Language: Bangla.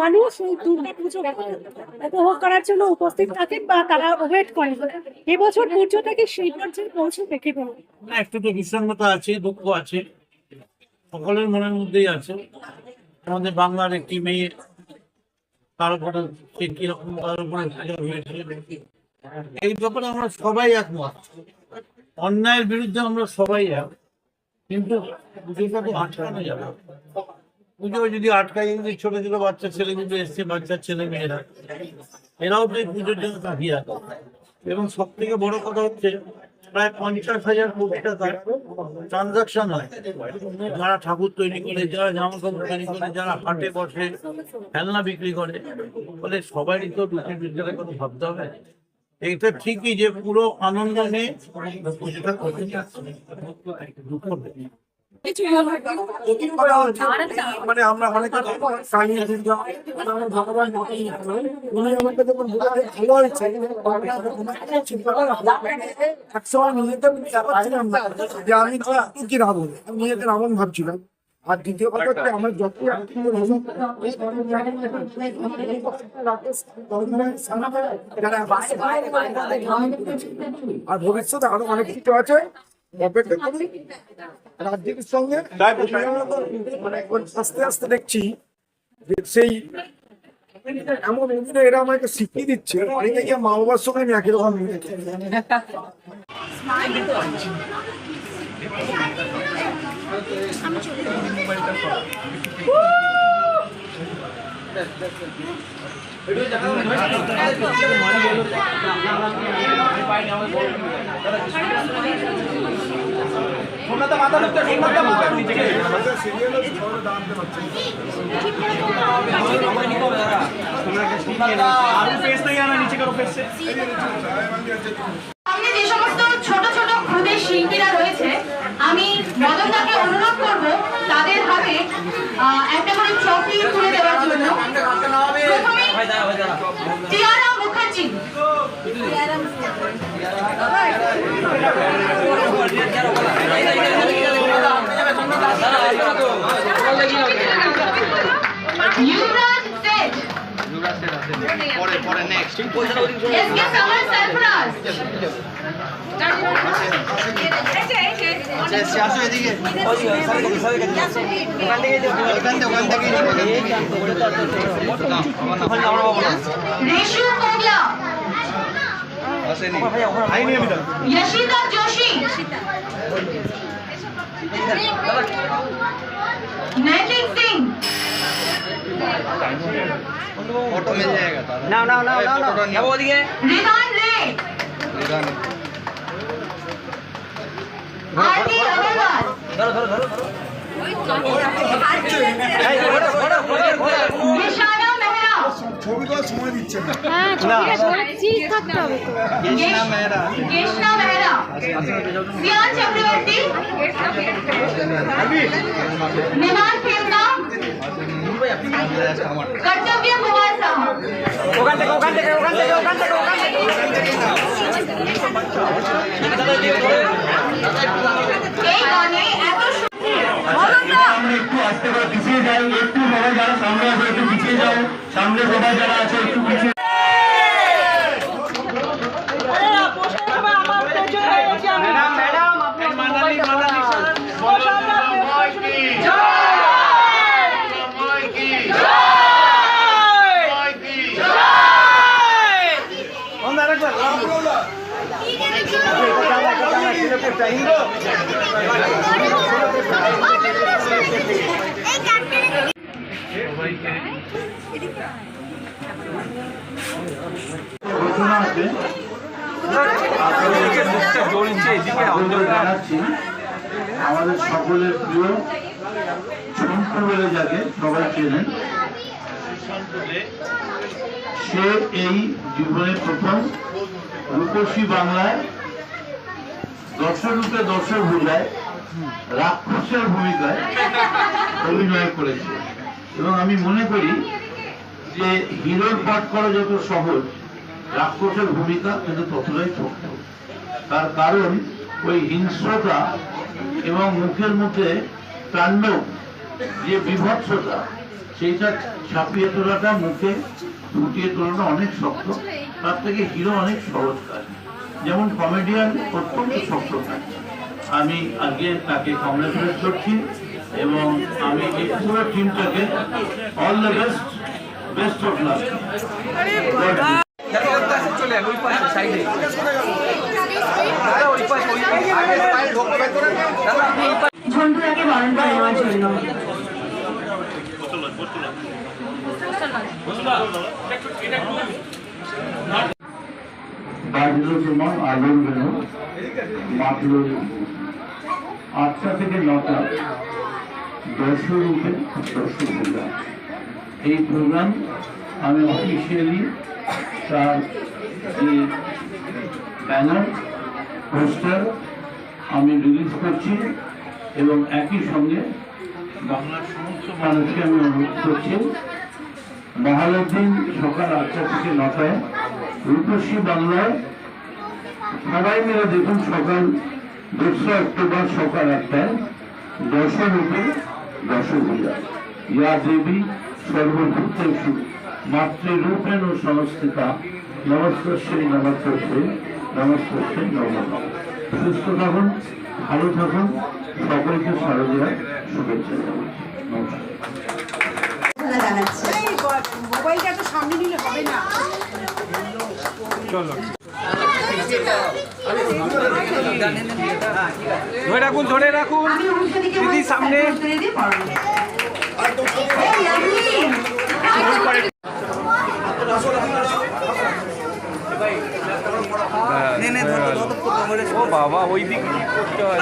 মানুষ এই দুর্গা পুজো করার জন্য উপস্থিত থাকেন বা তারা এবছর সেই পর্যায়ে আছে, দুঃখ আছে। সকলের মনের মধ্যেই আছে। আমাদের বাংলার একটি মেয়ে, তার উপরে কীরকম তার উপরে এই ব্যাপারে আমরা সবাই একমত। অন্যায়ের বিরুদ্ধে আমরা সবাই এক। কিন্তু পুজোটা তো আটকানো যাবে। পুজো যদি আটকাই যদি ছোট ছোট বাচ্চা ছেলেগুলো এসছে বাচ্চা ছেলে মেয়েরা। এরাও তো এই পুজোর জন্য তাকিয়ে আছে। এবং সব থেকে বড় কথা হচ্ছে প্রায় পঞ্চাশ হাজার কোটি টাকার ট্রানজাকশন হয়। যারা ঠাকুর তৈরি করে যারা জামা কাপড় তৈরি করে যারা হাটে বসে খেলনা বিক্রি করে বলে সবারই তো দুঃখের বিদ্যালয় কথা ভাবতে হবে। এইটা ঠিকই যে পুরো আনন্দ পুজোটা করতে মানে আমরা অনেক যে আমি কি রাবণ, আমি নিজেকে ভাবছিলাম। আর দ্বিতীয় কথা হচ্ছে আমার যত আর ভবিষ্যতে আরও অনেক কিছু আছে। রাজ্যের সঙ্গে মানে আস্তে আস্তে দেখছি সেই এমন অভিনয় এরা আমাকে শিখিয়ে দিচ্ছে। অনেকে গিয়ে মা বাবার সঙ্গে আমি একই রকম সামনে যে সমস্ত ছোট ছোট ক্ষুদে শিল্পীরা রয়েছে আমি মদনদাকে অনুরোধ করব তাদের হাতে আহ, একটা করে ট্রফি তুলে দেওয়ার জন্য প্রথমে টিয়ারা মুখার্জি। ইউরাজ সেট পরে পরে নেক্সট এসকে সামার সারফরাজ আসো এদিকে ওখান থেকে ওখান থেকে রেশু কোগলা আসেনি यशिता जोशी नैतिक सिंह फोटो मिल जाएगा ना ना ना ना ना ओदिके रिदान रे आरती अग्रवाल আরতি আগরওয়াল ধরো ধরো ধরো চক্রবর্তী। কর্তব্য ওখান থেকে ওখান থেকে ওখান থেকে ওখান থেকে ওখান থেকে। একটু আসতে করে পিছিয়ে যাই একটু সবাই যারা সামনে আছে একটু পিছিয়ে যাও সামনে সবাই যারা আছে একটু পিছিয়ে আমাদের সকলের প্রিয় শঙ্কু বলে যাকে সবাই চেনেন সে এই জীবনের প্রথম রূপসী বাংলায় দর্শরূপে দর্শক বোঝায় রাক্ষসের ভূমিকায় অভিনয় করেছে। এবং আমি মনে করি যে হিরোর পাঠ করা যত সহজ, রাক্ষসের ভূমিকা কিন্তু ততটাই শক্ত। তার কারণ ওই হিংস্রতা এবং মুখের মধ্যে তাণ্ডব যে বিভৎসতা, সেইটা ছাপিয়ে তোলাটা, মুখে ফুটিয়ে তোলাটা অনেক শক্ত। তার থেকে হিরো অনেক সহজ কাজ। যেমন কমেডিয়ান অত্যন্ত শক্ত কাজ আমি আগে তাকে কংগ্রেচুলেট করছি এবং আমি এই পুরো টিমটাকে all the best best of luck চলে ওই পাশে সাইডে। ওই পাশে ওই আগে পায়ে ঢোকবে দাদা আপনি এই পাশে ঝন্টুদাকে বরণ করে নেওয়ার জন্য। বাজলো তোমার আলোর বেরো মাতল আটটা থেকে নটা দর্শরূপে দর্শক পূজা এই প্রোগ্রাম আমি অফিসিয়ালি তার যে ব্যানার পোস্টার আমি রিলিজ করছি এবং একই সঙ্গে বাংলার সমস্ত মানুষকে আমি অনুরোধ করছি মহালয়ার দিন সকাল আটটা থেকে নটায় রূপসী বাংলায় সবাই মিলে দেখুন সকাল দোসরা অক্টোবর সকাল আটটায় দশরূপে দশভূজা ইয়া দেবী সর্বভূতেষু, মাতৃরূপেণ সংস্থিতা নমস্তস্যই নমস্তস্যই নমস্তস্যই নম। নমঃ। সুস্থ থাকুন, ভালো থাকুন, সকলকে শারদীয় শুভেচ্ছা নমস্কার। জানাচ্ছি মোবাইলটা তো সামনে নিলে হবে না। ধরে রাখুন ধরে রাখুন। দিদি, সামনে। ও বাবা ওই দিক। করতে হয়